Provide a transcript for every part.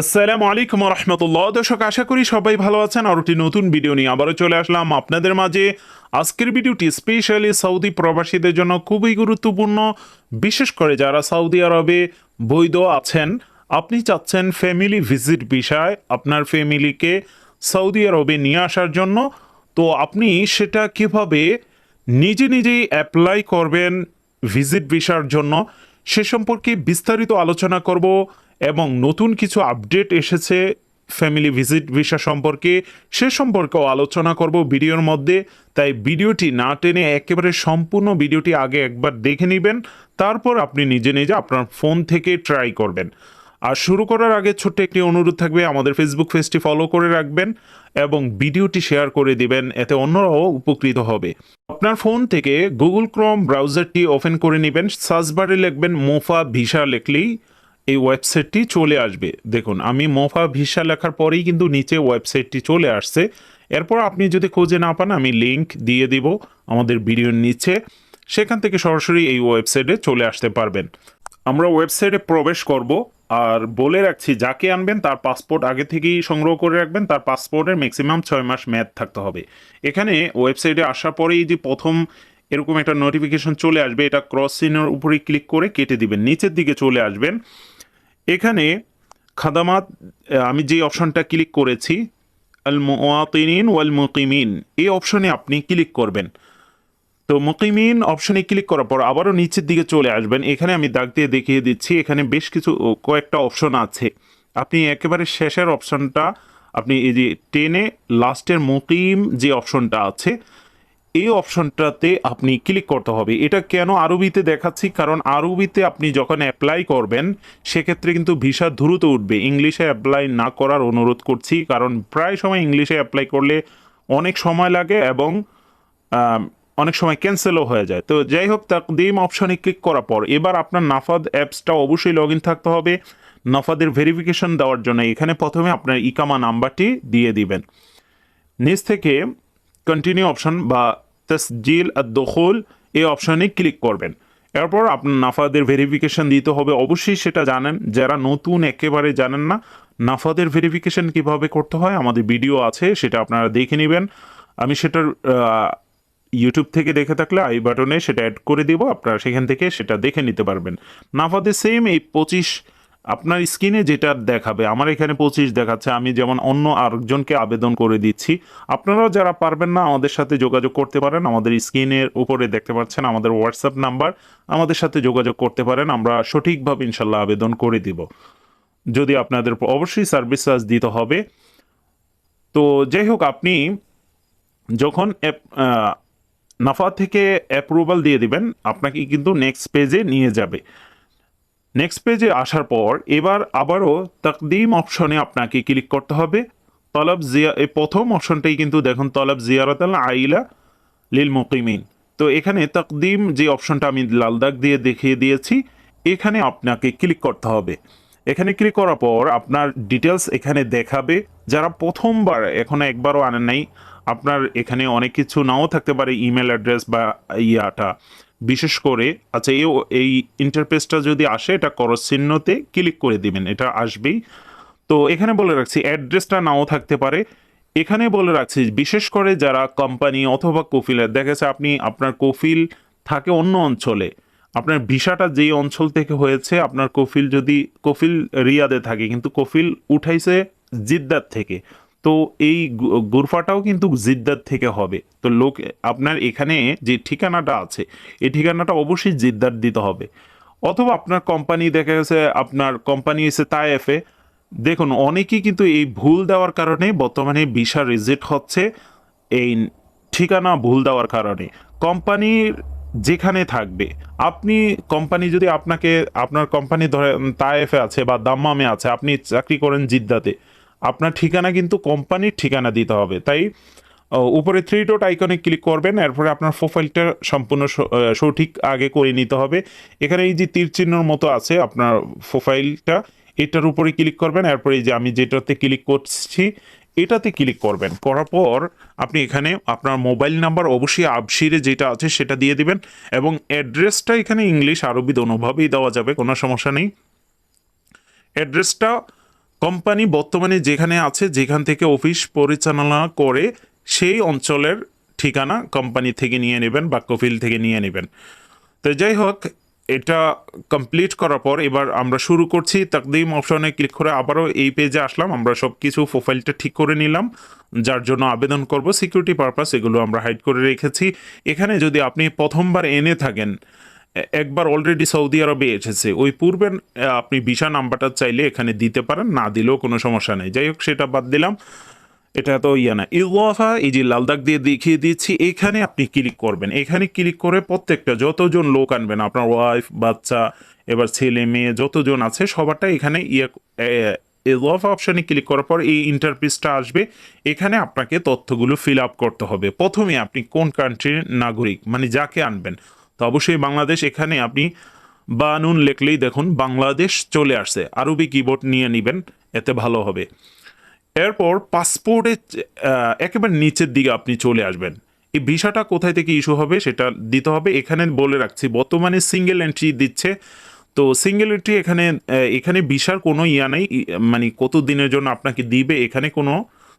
আসসালামু আলাইকুম রহমতুল্লাহ। দর্শক, আশা করি সবাই ভালো আছেন। আর একটি নতুন ভিডিও নিয়ে আবারও চলে আসলাম আপনাদের মাঝে। আজকের ভিডিওটি স্পেশালি সৌদি প্রবাসীদের জন্য খুবই গুরুত্বপূর্ণ। বিশেষ করে যারা সৌদি আরবে বৈধ আছেন, আপনি চাচ্ছেন ফ্যামিলি ভিজিট বিষয়, আপনার ফ্যামিলিকে সৌদি আরবে নিয়ে আসার জন্য। তো আপনি সেটা কীভাবে নিজে নিজেই অ্যাপ্লাই করবেন ভিজিট ভিসার জন্য? সে সম্পর্কে বিস্তারিত আলোচনা করব এবং নতুন কিছু আপডেট এসেছে ফ্যামিলি ভিজিট ভিসা সম্পর্কে সে সম্পর্কেও আলোচনা করব ভিডিওর মধ্যে। তাই ভিডিওটি না টেনে একেবারে সম্পূর্ণ ভিডিওটি আগে একবার দেখে নেবেন, তারপর আপনি নিজে নিজে আপনার ফোন থেকে ট্রাই করবেন। আর শুরু করার আগে ছোট্ট একটি অনুরোধ থাকবে, আমাদের ফেসবুক পেজটি ফলো করে রাখবেন এবং ভিডিওটি শেয়ার করে দিবেন, এতে অন্যরাও উপকৃত হবে। আপনার ফোন থেকে গুগল ক্রোম ব্রাউজারটি ওপেন করে নেবেন সার্চ বারে লিখবেন মোফা ভিসা লিখলেই এই ওয়েবসাইটটি চলে আসবে। দেখুন, আমি মোফা ভিসা লেখার পরেই কিন্তু নিচে ওয়েবসাইটটি চলে আসছে। এরপর আপনি যদি খুঁজে না পান, আমি লিংক দিয়ে দিব আমাদের ভিডিওর নিচে। সেখান থেকে সরাসরি এই ওয়েবসাইটে চলে আসতে পারবেন। আমরা ওয়েবসাইটে প্রবেশ করব। আর বলে রাখছি, যাকে আনবেন তার পাসপোর্ট আগে থেকেই সংগ্রহ করে রাখবেন, তার পাসপোর্টের ম্যাক্সিমাম ছয় মাস মেয়াদ থাকতে হবে। এখানে ওয়েবসাইটে আসার পরেই যে প্রথম এরকম একটা নোটিফিকেশন চলে আসবে, এটা ক্রস সিনের উপরে ক্লিক করে কেটে দিবেন, নিচের দিকে চলে আসবেন। এখানে খাদামাত আমি যে অপশনটা ক্লিক করেছি আল মুআতিনিন ওয়াল মুকিমিন এই অপশনে আপনি ক্লিক করবেন। তো মুকিমিন অপশনে ক্লিক করার পর আবারও নিচের দিকে চলে আসবেন। এখানে আমি দাগ দিয়ে দেখিয়ে দিচ্ছি, এখানে বেশ কিছু কয়েকটা অপশন আছে। আপনি একেবারে শেষের অপশনটা, আপনি এই যে টেনে লাস্টের মুকিম যে অপশনটা আছে, এই অপশনটাতে আপনি ক্লিক করতে হবে। এটা কেন আরবিতে দেখাচ্ছি? কারণ আরবিতে আপনি যখন অ্যাপ্লাই করবেন, সেক্ষেত্রে কিন্তু ভিসা দ্রুত উঠবে। ইংলিশে অ্যাপ্লাই না করার অনুরোধ করছি, কারণ প্রায় সময় ইংলিশে অ্যাপ্লাই করলে অনেক সময় লাগে এবং অনেক সময় ক্যান্সেলও হয়ে যায়। তো যাই হোক তাকদিম অপশনে ক্লিক করার পর এবার আপনার নাফাদ অ্যাপসটা অবশ্যই লগ থাকতে হবে। নাফাদের ভেরিফিকেশন দেওয়ার জন্য এখানে প্রথমে আপনার ইকামা নাম্বারটি দিয়ে দিবেন। নিচ থেকে কন্টিনিউ অপশন বা তসজিল দখল এই অপশনে ক্লিক করবেন। এরপর আপনার নাফাদের ভেরিফিকেশন দিতে হবে। অবশ্যই সেটা জানেন, যারা নতুন একেবারে জানেন না, নাফাদের ভেরিফিকেশন কীভাবে করতে হয়, আমাদের ভিডিও আছে, সেটা আপনারা দেখে নেবেন। আমি সেটার ইউটিউব থেকে দেখে থাকলে আই বাটনে সেটা অ্যাড করে দিব, আপনারা সেখান থেকে সেটা দেখে নিতে পারবেন। নাফাদের সেম এই পঁচিশ, আপনার স্ক্রিনে যেটা দেখাবে, আমার এখানে পঁচিশ দেখাচ্ছে, আমি যেমন অন্য আরেকজনকে আবেদন করে দিচ্ছি, আপনারাও যারা পারবেন না আমাদের সাথে যোগাযোগ করতে পারেন, আমাদের স্ক্রিনের উপরে দেখতে পাচ্ছেন আমাদের হোয়াটসঅ্যাপ নাম্বার আমাদের সাথে যোগাযোগ করতে পারেন, আমরা সঠিকভাবে ইনশাল্লাহ আবেদন করে দিব। যদি আপনাদের অবশ্যই সার্ভিস চার্জ দিতে হবে। তো যাই হোক, আপনি যখন অ্যাপ- নাফা থেকে অ্যাপ্রুভাল দিয়ে দিবেন, আপনাকে কিন্তু নেক্সট পেজে নিয়ে যাবে। নেক্সট পেজে আসার পর এবার আবারও তাকদিম অপশনে আপনাকে ক্লিক করতে হবে। তলব জিয়া, এই প্রথম অপশনটাই কিন্তু দেখুন, তলব জিয়ারত আইলা লিল মুকিমিন। তো এখানে তাকদিম যে অপশনটা আমি লাল দাগ দিয়ে দেখিয়ে দিয়েছি, এখানে আপনাকে ক্লিক করতে হবে। এখানে ক্লিক করার পর আপনার ডিটেলস এখানে দেখাবে। যারা প্রথমবার এখনও একবারও আনেন নাই আপনার এখানে অনেক কিছু নাও থাকতে পারে ইমেল অ্যাড্রেস বা ইয়াটা। বিশেষ করে আচ্ছা এই এই ইন্টারফেসটা যদি আসে, এটা করস চিহ্নতে ক্লিক করে দিবেন, এটা আসবেই। তো এখানে বলে রাখছি অ্যাড্রেসটা নাও থাকতে পারে। এখানে বলে রাখছি, বিশেষ করে যারা কোম্পানি অথবা কফিলের দেখা যাচ্ছে আপনি, আপনার কফিল থাকে অন্য অঞ্চলে। আপনার ভিসাটা যেই অঞ্চল থেকে হয়েছে, আপনার কফিল যদি, কফিল রিয়াদে থাকে, কিন্তু কফিল উঠাইছে জিদ্দার থেকে। তো এই গুরফাটাও কিন্তু জিদ্দার থেকে হবে। তো লোক, আপনার এখানে যে ঠিকানাটা আছে, এই ঠিকানাটা অবশ্যই জিদ্দার দিতে হবে। অথবা আপনার কোম্পানি, দেখা গেছে আপনার কোম্পানি এসে তাইএফে দেখুন, অনেকেই কিন্তু এই ভুল দেওয়ার কারণে বর্তমানে ভিসা রিজেক্ট হচ্ছে এই ঠিকানা ভুল দেওয়ার কারণে। কোম্পানির যেখানে থাকবে, আপনি কোম্পানি যদি আপনাকে, আপনার কোম্পানি ধরে তায়েফে আছে বা দাম্মামে আছে, আপনি চাকরি করেন জিদ্দাতে। আপনার ঠিকানা কিন্তু কোম্পানির ঠিকানা দিতে হবে। তাই উপরে থ্রি ডট আইকনে ক্লিক করবেন, এরপরে আপনার প্রোফাইলটা সম্পূর্ণ সঠিক আগে করে নিতে হবে। এখানে এই যে তীর চিহ্নর মতো আছে আপনার প্রোফাইলটা এটার উপরে ক্লিক করবেন, এরপরে এই যে আমি যেটাতে ক্লিক করছি, এটাতে ক্লিক করবেন। করার পর আপনি এখানে আপনার মোবাইল নাম্বার অবশ্যই আবশিরে যেটা আছে সেটা দিয়ে দিবেন এবং অ্যাড্রেসটা এখানে ইংলিশ আরবি দোনোভাবেই দেওয়া যাবে, কোনো সমস্যা নেই। অ্যাড্রেসটা কোম্পানি বর্তমানে যেখানে আছে, যেখান থেকে অফিস পরিচালনা করে, সেই অঞ্চলের ঠিকানা কোম্পানি থেকে নিয়ে নেবেন বা কফিল থেকে নিয়ে নেবেন। তো যাই হোক, এটা কমপ্লিট করার পর এবার আমরা শুরু করছি। তাকদিম অপশনে ক্লিক করে আবারও এই পেজে আসলাম। আমরা সব কিছু প্রোফাইলটা ঠিক করে নিলাম। যার জন্য আবেদন করব। সিকিউরিটি পারপাস এগুলো আমরা হাইড করে রেখেছি। এখানে যদি আপনি প্রথমবার এনে থাকেন একবার অলরেডি সৌদি আরবে এসেছে। ওই পূর্বের আহ, আপনি ভিসা নাম্বারটা চাইলে এখানে দিতে পারেন না দিলেও কোনো সমস্যা নেই। যাই হোক সেটা বাদ দিলাম। এটা তো ইয়ে না। ইউফা এই যে লাল দাগ দিয়ে দেখিয়ে দিচ্ছি এখানে আপনি ক্লিক করবেন। এখানে ক্লিক করে প্রত্যেকটা যতজন লোক আনবেন আপনার ওয়াইফ বাচ্চা এবার ছেলে মেয়ে যতজন আছে সবারটা এখানে ইয়ে ইউফা অপশানে ক্লিক করার পর এই ইন্টারপিসটা আসবে। এখানে আপনাকে তথ্যগুলো ফিল আপ করতে হবে। প্রথমে আপনি কোন কান্ট্রির নাগরিক মানে যাকে আনবেন। তো অবশ্যই বাংলাদেশ এখানে আপনি বানুন লেখলেই দেখুন বাংলাদেশ চলে আসছে। আরবি কিবোর্ড নিয়ে নেবেন এতে ভালো হবে। এরপর পাসপোর্টের আহ, একেবারে নিচের দিকে আপনি চলে আসবেন। এই ভিসাটা কোথায় থেকে ইস্যু হবে সেটা দিতে হবে। এখানে বলে রাখছি বর্তমানে সিঙ্গেল এন্ট্রি দিচ্ছে। তো সিঙ্গেল এন্ট্রি এখানে এখানে ভিসার কোনো ইয়া নেই। মানে কত দিনের জন্য আপনাকে দিবে এখানে কোনো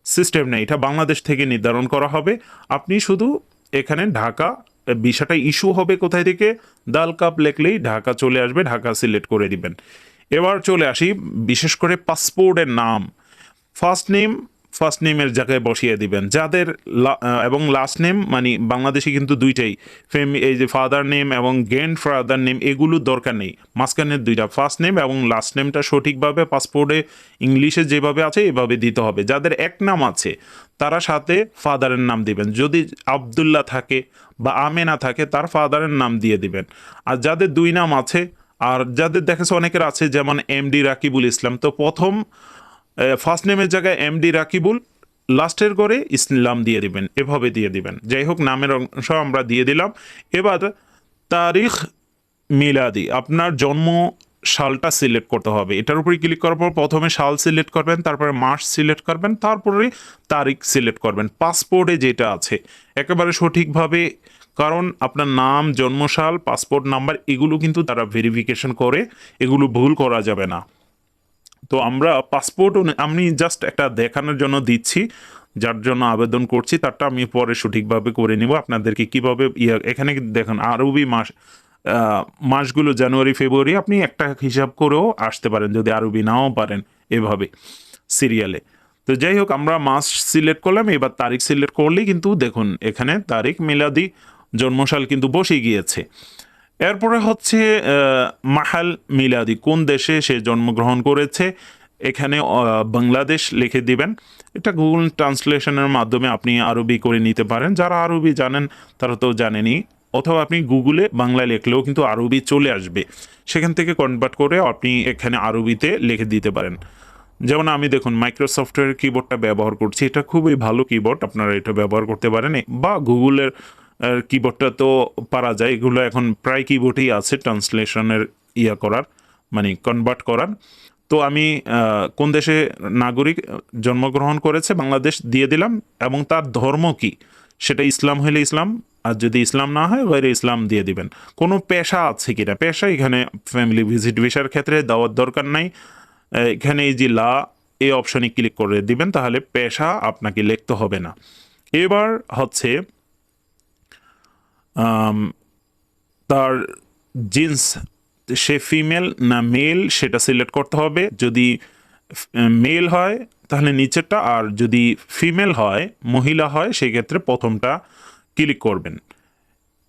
সিস্টেম নেই। এটা বাংলাদেশ থেকে নির্ধারণ করা হবে। আপনি শুধু এখানে ঢাকা ভিসাটা ইস্যু হবে কোথায় থেকে? দাল কাপ লেখলেই ঢাকা চলে আসবে, ঢাকা সিলেক্ট করে দিবেন। এবার চলে আসি, বিশেষ করে পাসপোর্টের নাম। ফার্স্ট নেম ফার্স্ট নেমের জায়গায় বসিয়ে দিবেন। যাদের এবং লাস্ট নেম মানে বাংলাদেশে কিন্তু দুইটাই। ফেম এই যে ফাদার নেম এবং গ্র্যান্ড ফাদার নেম এগুলো দরকার নেই। মাঝখানের দুইটা ফার্স্ট নেম এবং লাস্ট নেমটা সঠিকভাবে পাসপোর্টে ইংলিশে যেভাবে আছে, এভাবে দিতে হবে। যাদের এক নাম আছে, তারা সাথে ফাদারের নাম দিবেন। যদি আবদুল্লাহ থাকে বা আমেনা থাকে, তার ফাদারের নাম দিয়ে দিবেন। আর যাদের দুই নাম আছে, আর যাদের, দেখেছে অনেকের আছে, যেমন এমডি রাকিবুল ইসলাম। তো প্রথম ফার্স্ট নেমের জায়গায় এমডি রাকিবুল লাস্টের করে ইসলাম দিয়ে দিবেন, এভাবে দিয়ে দিবেন। যাই হোক, নামের অংশ আমরা দিয়ে দিলাম। এবার তারিখ মিলাদি, আপনার জন্ম সালটা সিলেক্ট করতে হবে। এটার উপরে ক্লিক করার পর প্রথমে সাল সিলেক্ট করবেন, তারপরে মাস সিলেক্ট করবেন, তারপরে তারিখ সিলেক্ট করবেন। পাসপোর্টে যেটা আছে, একেবারে সঠিকভাবে, কারণ আপনার নাম জন্মসাল পাসপোর্ট নাম্বার এগুলো কিন্তু তারা ভেরিফিকেশন করে, এগুলো ভুল করা যাবে না। তো আমরা পাসপোর্ট আমি জাস্ট একটা দেখানোর জন্য দিচ্ছি, যার জন্য আবেদন করছি, তারটা আমি পরে সঠিকভাবে করে নিব। আপনাদেরকে কীভাবে এখানে দেখুন, আরবি মাস মাসগুলো জানুয়ারি, ফেব্রুয়ারি, আপনি একটা হিসাব করেও আসতে পারেন, যদি আরবি নাও পারেন এভাবে সিরিয়ালে। তো যাই হোক, আমরা মাস সিলেক্ট করলাম, এবার তারিখ সিলেক্ট করলেই কিন্তু দেখুন, এখানে তারিখ, মিলাদি, জন্মসাল কিন্তু বসে গিয়েছে। এরপরে হচ্ছে মাহাল মিলাদি, কোন দেশে সে জন্মগ্রহণ করেছে? এখানে বাংলাদেশ লিখে দিবেন। এটা গুগল ট্রান্সলেশনের মাধ্যমে আপনি আরবি করে নিতে পারেন। যারা আরবি জানেন, তারা তো জানেনই। অথবা আপনি গুগলে বাংলা লিখলেও কিন্তু আরবি চলে আসবে। সেখান থেকে কনভার্ট করে আপনি এখানে আরবিতে লিখে দিতে পারেন। যেমন আমি দেখুন মাইক্রোসফটের কিবোর্ডটা ব্যবহার করছি। এটা খুবই ভালো কিবোর্ড আপনারা এটা ব্যবহার করতে পারেন। বা গুগলের কিবোর্ডটা তো পারা যায়, এগুলো এখন প্রায় কিবোর্ডেই আছে ট্রান্সলেশনের ইয়া করার মানে কনভার্ট করার। তো আমি কোন দেশে নাগরিক জন্মগ্রহণ করেছে? বাংলাদেশ দিয়ে দিলাম। এবং তার ধর্ম কি? সেটা ইসলাম হলে ইসলাম, আর যদি ইসলাম না হয় বাইরে ইসলাম দিয়ে দিবেন। কোনো পেশা আছে কিনা পেশা এখানে ফ্যামিলি ভিজিট ভিসার ক্ষেত্রে দেওয়ার দরকার নাই। এখানে এই যে লা, এই অপশনে ক্লিক করে দিবেন, তাহলে পেশা আপনাকে লিখতে হবে না। এবার হচ্ছে তার জিন্স সে ফিমেল না মেল সেটা সিলেক্ট করতে হবে। যদি মেল হয়, তাহলে নিচেরটা, আর যদি ফিমেল হয়, মহিলা হয়, সেক্ষেত্রে প্রথমটা ক্লিক করবেন।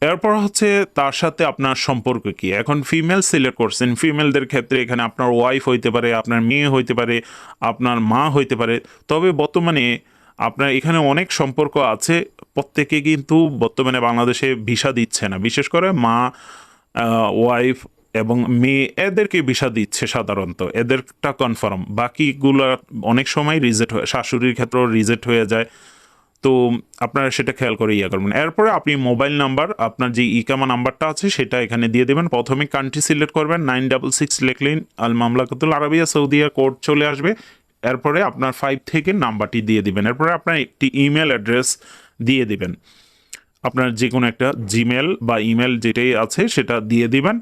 এরপর হচ্ছে তার সাথে আপনার সম্পর্ক কি? এখন ফিমেল সিলেক্ট করছেন। ফিমেলদের ক্ষেত্রে এখানে আপনার ওয়াইফ হইতে পারে, আপনার মেয়ে হইতে পারে, আপনার মা হইতে পারে। তবে বর্তমানে আপনার এখানে অনেক সম্পর্ক আছে, প্রত্যেকে কিন্তু বর্তমানে বাংলাদেশে ভিসা দিচ্ছে না। বিশেষ করে মা ওয়াইফ এবং মেয়ে, এদেরকে ভিসা দিচ্ছে সাধারণত। এদেরটা কনফার্ম বাকিগুলো অনেক সময় রিজেক্ট হয়, শাশুড়ির ক্ষেত্রেও রিজেক্ট হয়ে যায়। তো আপনারা সেটা খেয়াল করে ইয়ে করবেন। এরপরে আপনি মোবাইল নাম্বার আপনার যে ইকামা নাম্বারটা আছে সেটা এখানে দিয়ে দেবেন। প্রথমে কান্ট্রি সিলেক্ট করবেন নাইন ডাবল সিক্স লিখলেন আল মামলাকাতুল আরবিয়া, সৌদিয়া কোর্ট চলে আসবে। এরপরে আপনার ফাইভ থেকে নাম্বারটি দিয়ে দিবেন। এরপরে আপনার একটি ইমেল অ্যাড্রেস দিয়ে দিবেন। আপনার যে কোনো একটা জিমেল বা ইমেল যেটাই আছে সেটা দিয়ে দিবেন।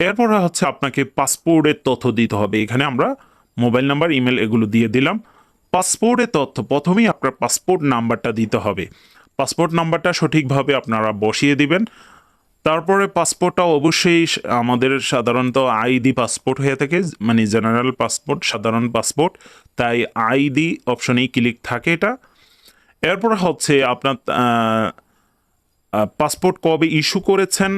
এরপরে হচ্ছে আপনাকে পাসপোর্টের তথ্য দিতে হবে। এখানে আমরা মোবাইল নাম্বার ইমেল এগুলো দিয়ে দিলাম। পাসপোর্টের তথ্য, প্রথমেই আপনার পাসপোর্ট নাম্বারটা দিতে হবে। পাসপোর্ট নাম্বারটা সঠিকভাবে আপনারা বসিয়ে দিবেন। তারপরে পাসপোর্টটা অবশ্যই আমাদের সাধারণত আইডি পাসপোর্ট হয়ে থাকে মানে জেনারেল পাসপোর্ট সাধারণ পাসপোর্ট তাই আইডি অপশনেই ক্লিক থাকে এটা। এরপর হচ্ছে আপনার পাসপোর্ট কবে ইস্যু করেছেন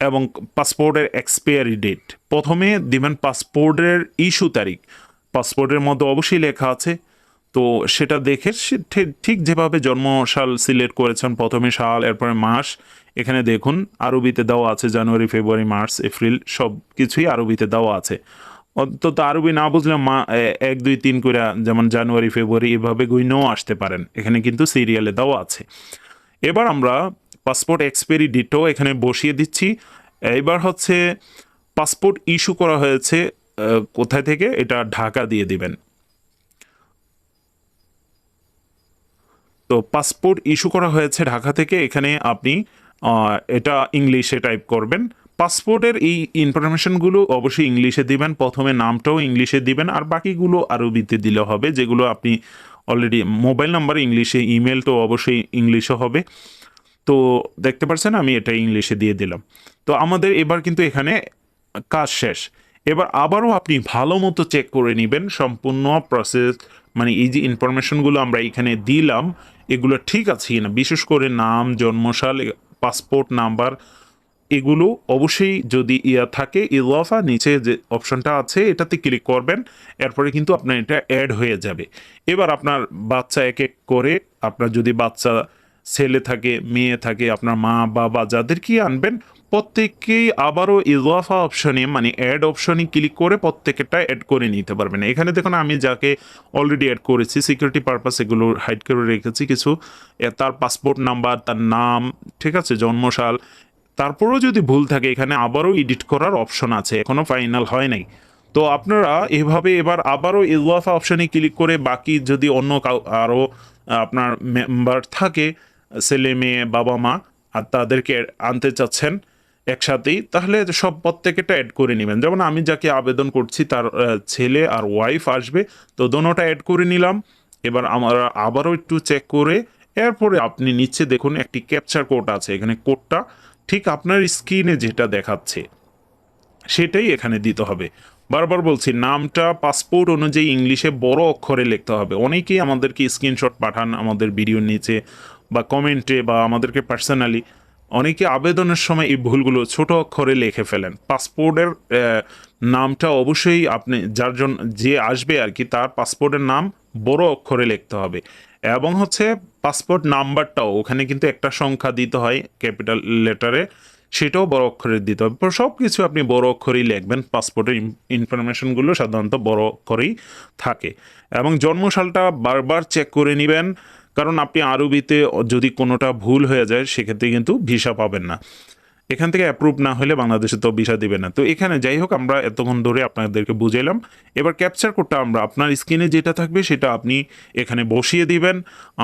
এবং পাসপোর্টের এক্সপায়ারি ডেট প্রথমে দিবেন পাসপোর্টের ইস্যু তারিখ। পাসপোর্টের মধ্যে অবশ্যই লেখা আছে তো সেটা দেখে ঠিক যেভাবে জন্মসাল সিলেক্ট করেছেন প্রথমে সাল, এরপরে মাস, এখানে দেখুন আরবিতে দেওয়া আছে জানুয়ারি, ফেব্রুয়ারি, মার্চ, এপ্রিল, সব কিছুই আরবিতে দেওয়া আছে। অন্তত আরবি না বুঝলে মা এক, দুই, তিন করে যেমন জানুয়ারি, ফেব্রুয়ারি এভাবে গুইনেও আসতে পারেন। এখানে কিন্তু সিরিয়ালে দেওয়া আছে। এবার আমরা পাসপোর্ট এক্সপায়ারি ডেটও এখানে বসিয়ে দিচ্ছি। এবার হচ্ছে পাসপোর্ট ইস্যু করা হয়েছে কোথায় থেকে? এটা ঢাকা দিয়ে দিবেন। তো পাসপোর্ট ইস্যু করা হয়েছে ঢাকা থেকে, এখানে আপনি এটা ইংলিশে টাইপ করবেন। পাসপোর্টের এই ইনফরমেশনগুলো অবশ্যই ইংলিশে দিবেন, প্রথমে নামটাও ইংলিশে দিবেন, আর বাকিগুলো আরবিতে দিলে হবে, যেগুলো আপনি অলরেডি মোবাইল নাম্বার ইংলিশে, ইমেল তো অবশ্যই ইংলিশে হবে। তো দেখতে পাচ্ছেন আমি এটা ইংলিশে দিয়ে দিলাম। তো আমাদের এবার কিন্তু এখানে কাজ শেষ। এবার আবারও আপনি ভালো মতো চেক করে নেবেন, সম্পূর্ণ প্রসেস মানে এই যে ইনফরমেশনগুলো আমরা এখানে দিলাম এগুলো ঠিক আছে না বিশেষ করে নাম জন্মশাল পাসপোর্ট নাম্বার, এগুলো অবশ্যই যদি ইয়া থাকে ইলফা নিচে যে অপশনটা আছে, এটাতে ক্লিক করবেন, এরপরে কিন্তু আপনার এটা অ্যাড হয়ে যাবে। এবার আপনার বাচ্চা এক এক করে, আপনার যদি বাচ্চা ছেলে থাকে, মেয়ে থাকে, আপনার মা, বাবা যাদেরকেই আনবেন প্রত্যেককেই আবারও ইজাফা অপশনে মানে অ্যাড অপশনে ক্লিক করে প্রত্যেকটা অ্যাড করে নিতে পারবেন। এখানে দেখুন, আমি যাকে অলরেডি অ্যাড করেছি সিকিউরিটি পারপাস এগুলো হাইড করে রেখেছি কিছু। তার পাসপোর্ট নাম্বার তার নাম, ঠিক আছে, জন্মসাল। তারপরেও যদি ভুল থাকে, এখানে আবারও এডিট করার অপশন আছে এখনও ফাইনাল হয় নাই। তো আপনারা এভাবে এবার আবারও ইজাফা অপশনে ক্লিক করে বাকি যদি অন্য কাউ, আরও আপনার মেম্বার থাকে ছেলে মেয়ে বাবা মা আর তাদেরকে আনতে চাচ্ছেন একসাথেই, তাহলে সব প্রত্যেকেটা অ্যাড করে নেবেন। যেমন আমি যাকে আবেদন করছি, তার ছেলে আর ওয়াইফ আসবে, তো দোনোটা অ্যাড করে নিলাম। এবার আমরা আবারও একটু চেক করে, এরপরে আপনি নিচে দেখুন একটি ক্যাপচার কোড আছে, এখানে কোডটা ঠিক আপনার স্ক্রিনে যেটা দেখাচ্ছে, সেটাই এখানে দিতে হবে। বারবার বলছি, নামটা পাসপোর্ট অনুযায়ী ইংলিশে বড় অক্ষরে লিখতে হবে। অনেকেই আমাদেরকে স্ক্রিনশট পাঠান আমাদের ভিডিওর নিচে বা কমেন্টে বা আমাদেরকে পার্সোনালি অনেকে আবেদনের সময় এই ভুলগুলো ছোট অক্ষরে লিখে ফেলেন। পাসপোর্টের নামটা অবশ্যই আপনি, যার জন্য যে আসবে আর কি, তার পাসপোর্টের নাম বড় অক্ষরে লিখতে হবে। এবং হচ্ছে পাসপোর্ট নাম্বারটাও, ওখানে কিন্তু একটা সংখ্যা দিতে হয়, ক্যাপিটাল লেটারে, সেটাও বড় অক্ষরে দিতে হবে। সব কিছু আপনি বড় অক্ষরেই লিখবেন, পাসপোর্টের ইনফরমেশনগুলো সাধারণত বড় অক্ষরেই থাকে। এবং জন্মসালটা বারবার চেক করে নেবেন কারণ আপনি আরবিতে যদি কোনোটা ভুল হয়ে যায়, সেক্ষেত্রে কিন্তু ভিসা পাবেন না। এখান থেকে অ্যাপ্রুভ না হলে বাংলাদেশে তো ভিসা দিবে না। তো এখানে যাই হোক, আমরা এতক্ষণ ধরে আপনাদেরকে বুঝাইলাম। এবার ক্যাপচার কোডটা আমরা আপনার স্ক্রিনে যেটা থাকবে, সেটা আপনি এখানে বসিয়ে দিবেন।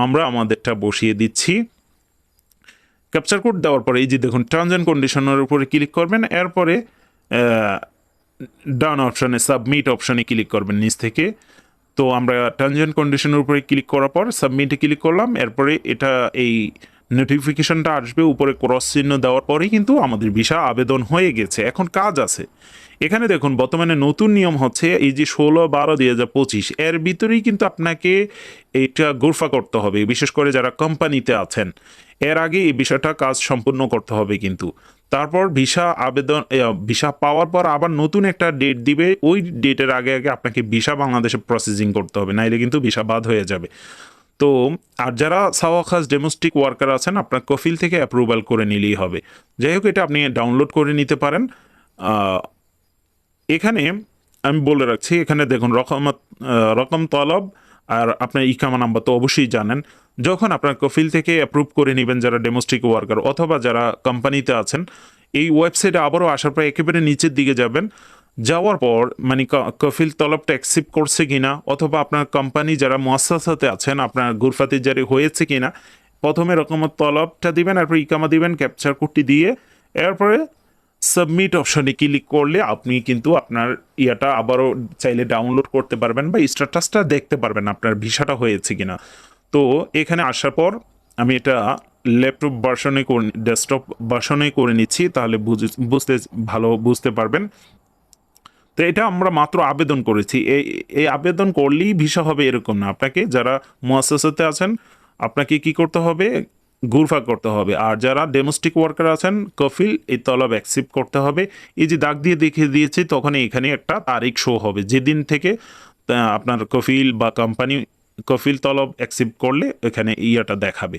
আমরা আমাদেরটা বসিয়ে দিচ্ছি। ক্যাপচার কোড দেওয়ার পরে এই যে দেখুন টার্মস অ্যান্ড কন্ডিশনের উপরে ক্লিক করবেন। এরপরে ডান অপশনে সাবমিট অপশনে ক্লিক করবেন নিচ থেকে। তো আমরা অ্যান্ড কন্ডিশনের উপরে ক্লিক করার পর সাবমিটে ক্লিক করলাম, এরপরে এটা এই নোটিফিকেশনটা আসবে উপরে ক্রস চিহ্ন দেওয়ার পরেই কিন্তু আমাদের ভিসা আবেদন হয়ে গেছে, এখন কাজ আছে। এখানে দেখুন, বর্তমানে নতুন নিয়ম হচ্ছে এই যে ষোলো বারো দুই হাজার পঁচিশ, এর ভিতরেই কিন্তু আপনাকে এটা গোরফা করতে হবে, বিশেষ করে যারা কোম্পানিতে আছেন। এর আগে এই বিষয়টা কাজ সম্পূর্ণ করতে হবে কিন্তু। তারপর ভিসা আবেদন ভিসা পাওয়ার পর আবার নতুন একটা ডেট দিবে। ওই ডেটের আগে আগে আপনাকে ভিসা বাংলাদেশে প্রসেসিং করতে হবে, নাইলে কিন্তু ভিসা বাদ হয়ে যাবে। তো, আর যারা সাওয়াখাস ডোমেস্টিক ওয়ার্কার আছেন, আপনার কফিল থেকে অ্যাপ্রুভাল করে নিলেই হবে। যাই হোক, এটা আপনি ডাউনলোড করে নিতে পারেন। এখানে আমি বলে রাখছি, এখানে দেখুন রকম রকম তলব। আর আপনার ইকামা নাম্বার তো অবশ্যই জানেন। যখন আপনার কফিল থেকে অ্যাপ্রুভ করে নেবেন যারা ডোমেস্টিক ওয়ার্কার অথবা যারা কোম্পানিতে আছেন, এই ওয়েবসাইটে আবারও আসার পর একেবারে নিচের দিকে যাবেন। যাওয়ার পর মানে কফিল তলবটা অ্যাকসেপ্ট করছে কিনা অথবা আপনার কোম্পানি যারা মুয়াসাসাতে আছেন, আপনার গুরফাতি জারি হয়েছে কিনা, প্রথমে রকমের তলবটা দিবেন এরপর ইকামা দিবেন ক্যাপচার কোডটি দিয়ে, এরপরে সাবমিট অপশনে ক্লিক করলে আপনি কিন্তু আপনার ইয়াটা আবারও চাইলে ডাউনলোড করতে পারবেন বা স্ট্যাটাসটা দেখতে পারবেন আপনার ভিসাটা হয়েছে কিনা। তো এখানে আসার পর আমি এটা ল্যাপটপ ভার্সনে করে ডেস্কটপ ভার্সনে করে নিচ্ছি, তাহলে বুঝে- বুঝতে ভালো বুঝতে পারবেন। তো এটা আমরা মাত্র আবেদন করেছি। এই এই আবেদন করলেই ভিসা হবে এরকম না। আপনাকে যারা মুয়াসাসাতে আছেন, আপনাকে কি করতে হবে? গুরফা করতে হবে। আর যারা ডোমেস্টিক ওয়ার্কার আছেন, কফিল এই তলব অ্যাকসেপ্ট করতে হবে। এই যে দাগ দিয়ে দেখিয়ে দিয়েছি তখন এখানে একটা তারিখ শো হবে। যেদিন থেকে আপনার কফিল বা কোম্পানি কফিল তলব অ্যাকসেপ্ট করলে এখানে ইয়াটা দেখাবে।